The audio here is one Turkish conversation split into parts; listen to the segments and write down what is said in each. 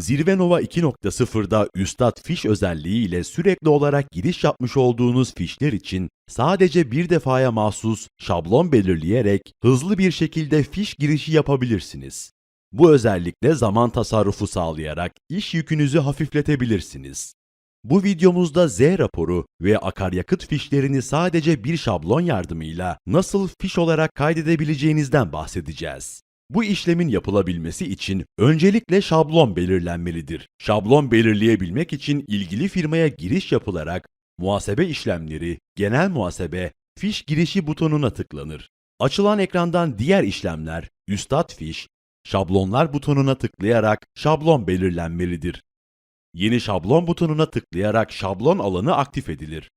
Zirve Nova 2.0'da Üstad fiş özelliği ile sürekli olarak giriş yapmış olduğunuz fişler için sadece bir defaya mahsus şablon belirleyerek hızlı bir şekilde fiş girişi yapabilirsiniz. Bu özellikle zaman tasarrufu sağlayarak iş yükünüzü hafifletebilirsiniz. Bu videomuzda Z raporu ve akaryakıt fişlerini sadece bir şablon yardımıyla nasıl fiş olarak kaydedebileceğinizden bahsedeceğiz. Bu işlemin yapılabilmesi için öncelikle şablon belirlenmelidir. Şablon belirleyebilmek için ilgili firmaya giriş yapılarak muhasebe işlemleri, genel muhasebe, fiş girişi butonuna tıklanır. Açılan ekrandan diğer işlemler, üstad fiş, şablonlar butonuna tıklayarak şablon belirlenmelidir. Yeni şablon butonuna tıklayarak şablon alanı aktif edilir.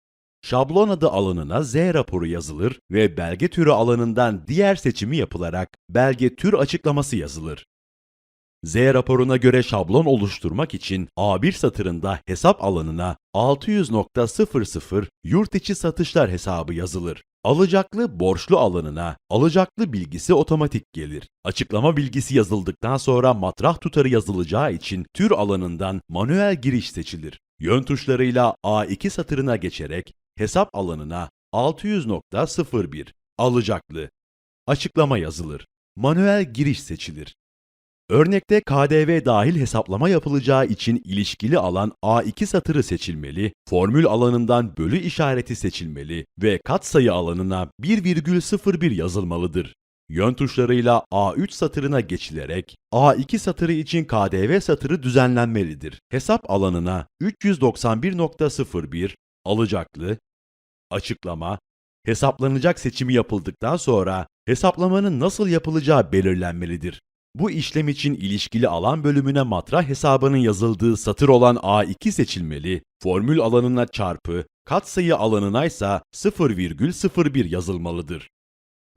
Şablon adı alanına Z raporu yazılır ve belge türü alanından diğer seçimi yapılarak belge tür açıklaması yazılır. Z raporuna göre şablon oluşturmak için A1 satırında hesap alanına 600.00 yurt içi satışlar hesabı yazılır. Alacaklı borçlu alanına alacaklı bilgisi otomatik gelir. Açıklama bilgisi yazıldıktan sonra matrah tutarı yazılacağı için tür alanından manuel giriş seçilir. Yön tuşlarıyla A2 satırına geçerek hesap alanına 600.01 alacaklı açıklama yazılır. Manuel giriş seçilir. Örnekte KDV dahil hesaplama yapılacağı için ilişkili alan A2 satırı seçilmeli, formül alanından bölü işareti seçilmeli ve katsayı alanına 1,01 yazılmalıdır. Yön tuşlarıyla A3 satırına geçilerek A2 satırı için KDV satırı düzenlenmelidir. Hesap alanına 391.01 alacaklı, açıklama, hesaplanacak seçimi yapıldıktan sonra hesaplamanın nasıl yapılacağı belirlenmelidir. Bu işlem için ilişkili alan bölümüne matrah hesabının yazıldığı satır olan A2 seçilmeli, formül alanına çarpı, katsayı alanına ise 0,01 yazılmalıdır.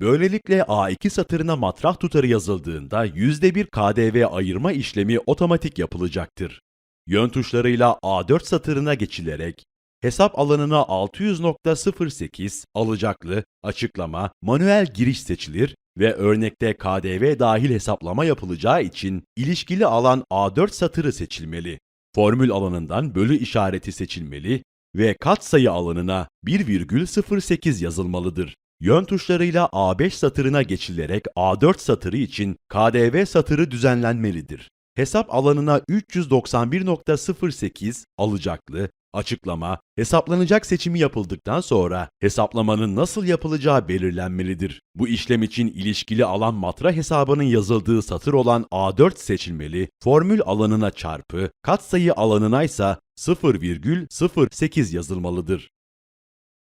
Böylelikle A2 satırına matrah tutarı yazıldığında %1 KDV ayırma işlemi otomatik yapılacaktır. Yön tuşlarıyla A4 satırına geçilerek hesap alanına 600.08 alacaklı, açıklama, manuel giriş seçilir ve örnekte KDV dahil hesaplama yapılacağı için ilişkili alan A4 satırı seçilmeli. Formül alanından bölü işareti seçilmeli ve katsayı alanına 1,08 yazılmalıdır. Yön tuşlarıyla A5 satırına geçilerek A4 satırı için KDV satırı düzenlenmelidir. Hesap alanına 391.08 alacaklı, açıklama, hesaplanacak seçimi yapıldıktan sonra hesaplamanın nasıl yapılacağı belirlenmelidir. Bu işlem için ilişkili alan matra hesabının yazıldığı satır olan A4 seçilmeli, formül alanına çarpı, katsayı alanına ise 0,08 yazılmalıdır.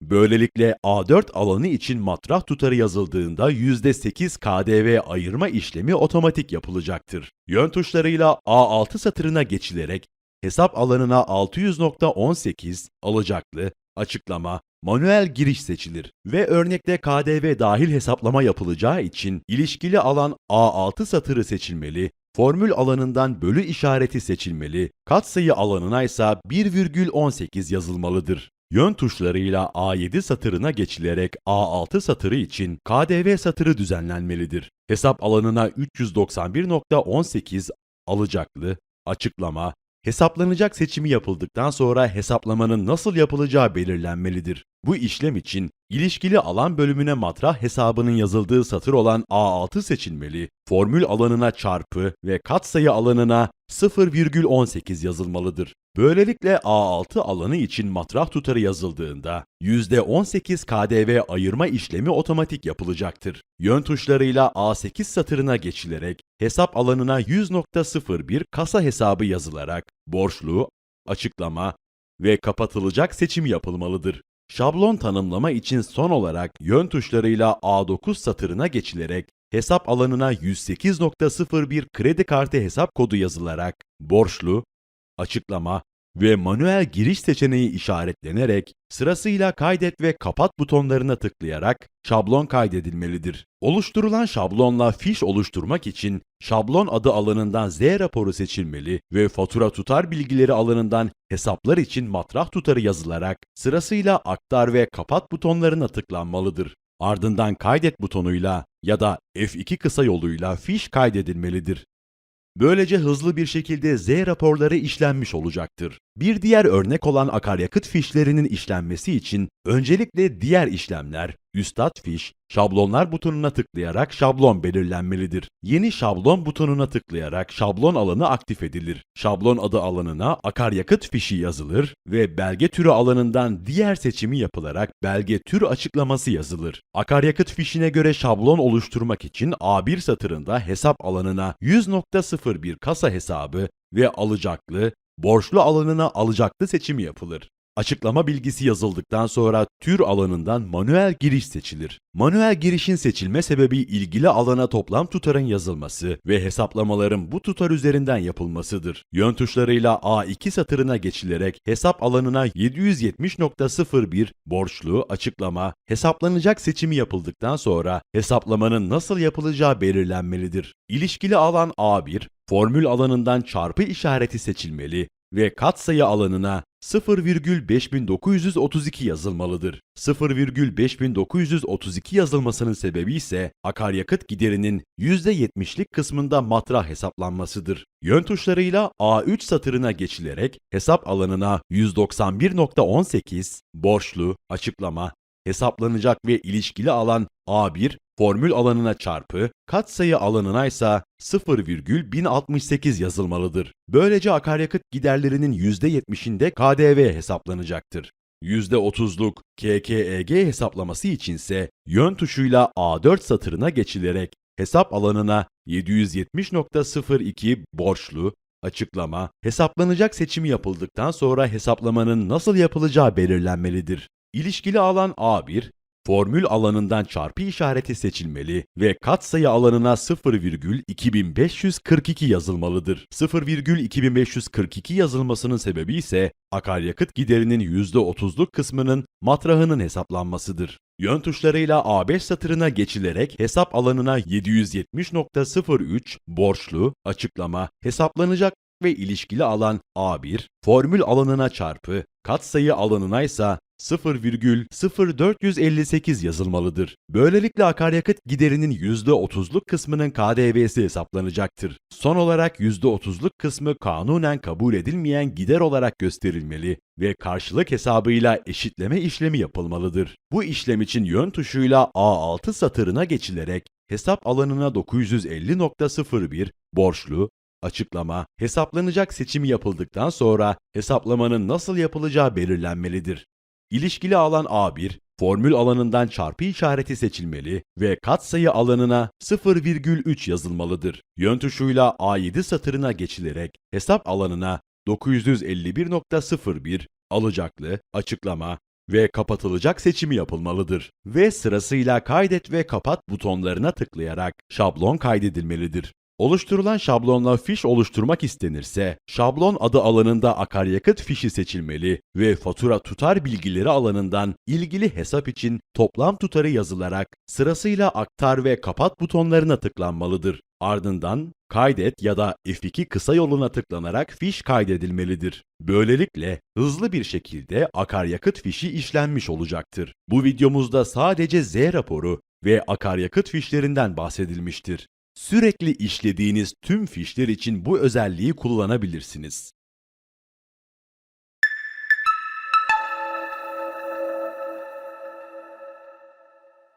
Böylelikle A4 alanı için matrah tutarı yazıldığında %8 KDV ayırma işlemi otomatik yapılacaktır. Yön tuşlarıyla A6 satırına geçilerek hesap alanına 600.18 alacaklı, açıklama, manuel giriş seçilir ve örnekte KDV dahil hesaplama yapılacağı için ilişkili alan A6 satırı seçilmeli, formül alanından bölü işareti seçilmeli, katsayı alanına ise 1,18 yazılmalıdır. Yön tuşlarıyla A7 satırına geçilerek A6 satırı için KDV satırı düzenlenmelidir. Hesap alanına 391.18 alacaklı, açıklama, hesaplanacak seçimi yapıldıktan sonra hesaplamanın nasıl yapılacağı belirlenmelidir. Bu işlem için ilişkili alan bölümüne matrah hesabının yazıldığı satır olan A6 seçilmeli, formül alanına çarpı ve katsayı alanına 0,18 yazılmalıdır. Böylelikle A6 alanı için matrah tutarı yazıldığında %18 KDV ayırma işlemi otomatik yapılacaktır. Yön tuşlarıyla A8 satırına geçilerek hesap alanına 100.01 kasa hesabı yazılarak borçlu, açıklama ve kapatılacak seçim yapılmalıdır. Şablon tanımlama için son olarak yön tuşlarıyla A9 satırına geçilerek hesap alanına 108.01 kredi kartı hesap kodu yazılarak borçlu, açıklama ve manuel giriş seçeneği işaretlenerek sırasıyla kaydet ve kapat butonlarına tıklayarak şablon kaydedilmelidir. Oluşturulan şablonla fiş oluşturmak için şablon adı alanından Z raporu seçilmeli ve fatura tutar bilgileri alanından hesaplar için matrah tutarı yazılarak sırasıyla aktar ve kapat butonlarına tıklanmalıdır. Ardından kaydet butonuyla ya da F2 kısa yoluyla fiş kaydedilmelidir. Böylece hızlı bir şekilde Z raporları işlenmiş olacaktır. Bir diğer örnek olan akaryakıt fişlerinin işlenmesi için öncelikle diğer işlemler, Üstad fiş, şablonlar butonuna tıklayarak şablon belirlenmelidir. Yeni şablon butonuna tıklayarak şablon alanı aktif edilir. Şablon adı alanına akaryakıt fişi yazılır ve belge türü alanından diğer seçimi yapılarak belge tür açıklaması yazılır. Akaryakıt fişine göre şablon oluşturmak için A1 satırında hesap alanına 100.01 kasa hesabı ve alacaklı, borçlu alanına alacaklı seçimi yapılır. Açıklama bilgisi yazıldıktan sonra tür alanından manuel giriş seçilir. Manuel girişin seçilme sebebi ilgili alana toplam tutarın yazılması ve hesaplamaların bu tutar üzerinden yapılmasıdır. Yön tuşlarıyla A2 satırına geçilerek hesap alanına 770.01 borçlu açıklama, hesaplanacak seçimi yapıldıktan sonra hesaplamanın nasıl yapılacağı belirlenmelidir. İlişkili alan A1, formül alanından çarpı işareti seçilmeli ve katsayı alanına 0,5932 yazılmalıdır. 0,5932 yazılmasının sebebi ise akaryakıt giderinin %70'lik kısmında matrah hesaplanmasıdır. Yön tuşlarıyla A3 satırına geçilerek hesap alanına 191.18 borçlu açıklama hesaplanacak ve ilişkili alan A1 formül alanına çarpı, katsayı alanına ise 0,1068 yazılmalıdır. Böylece akaryakıt giderlerinin %70'inde KDV hesaplanacaktır. %30'luk KKEG hesaplaması içinse yön tuşuyla A4 satırına geçilerek hesap alanına 770.02 borçlu, açıklama, hesaplanacak seçimi yapıldıktan sonra hesaplamanın nasıl yapılacağı belirlenmelidir. İlişkili alan A1, formül alanından çarpı işareti seçilmeli ve katsayı alanına 0,2542 yazılmalıdır. 0,2542 yazılmasının sebebi ise akaryakıt giderinin %30'luk kısmının matrahının hesaplanmasıdır. Yön tuşlarıyla A5 satırına geçilerek hesap alanına 770.03 borçlu, açıklama, hesaplanacak ve ilişkili alan A1, formül alanına çarpı, katsayı alanına ise 0,0458 yazılmalıdır. Böylelikle akaryakıt giderinin %30'luk kısmının KDV'si hesaplanacaktır. Son olarak %30'luk kısmı kanunen kabul edilmeyen gider olarak gösterilmeli ve karşılık hesabıyla eşitleme işlemi yapılmalıdır. Bu işlem için yön tuşuyla A6 satırına geçilerek hesap alanına 950.01 borçlu, açıklama, hesaplanacak seçimi yapıldıktan sonra hesaplamanın nasıl yapılacağı belirlenmelidir. İlişkili alan A1, formül alanından çarpı işareti seçilmeli ve katsayı alanına 0,3 yazılmalıdır. Yön tuşuyla A7 satırına geçilerek hesap alanına 951.01 alacaklı, açıklama ve kapatılacak seçimi yapılmalıdır. Ve sırasıyla kaydet ve kapat butonlarına tıklayarak şablon kaydedilmelidir. Oluşturulan şablonla fiş oluşturmak istenirse, şablon adı alanında akaryakıt fişi seçilmeli ve fatura tutar bilgileri alanından ilgili hesap için toplam tutarı yazılarak sırasıyla aktar ve kapat butonlarına tıklanmalıdır. Ardından kaydet ya da F2 kısa yoluna tıklanarak fiş kaydedilmelidir. Böylelikle hızlı bir şekilde akaryakıt fişi işlenmiş olacaktır. Bu videomuzda sadece Z raporu ve akaryakıt fişlerinden bahsedilmiştir. Sürekli işlediğiniz tüm fişler için bu özelliği kullanabilirsiniz.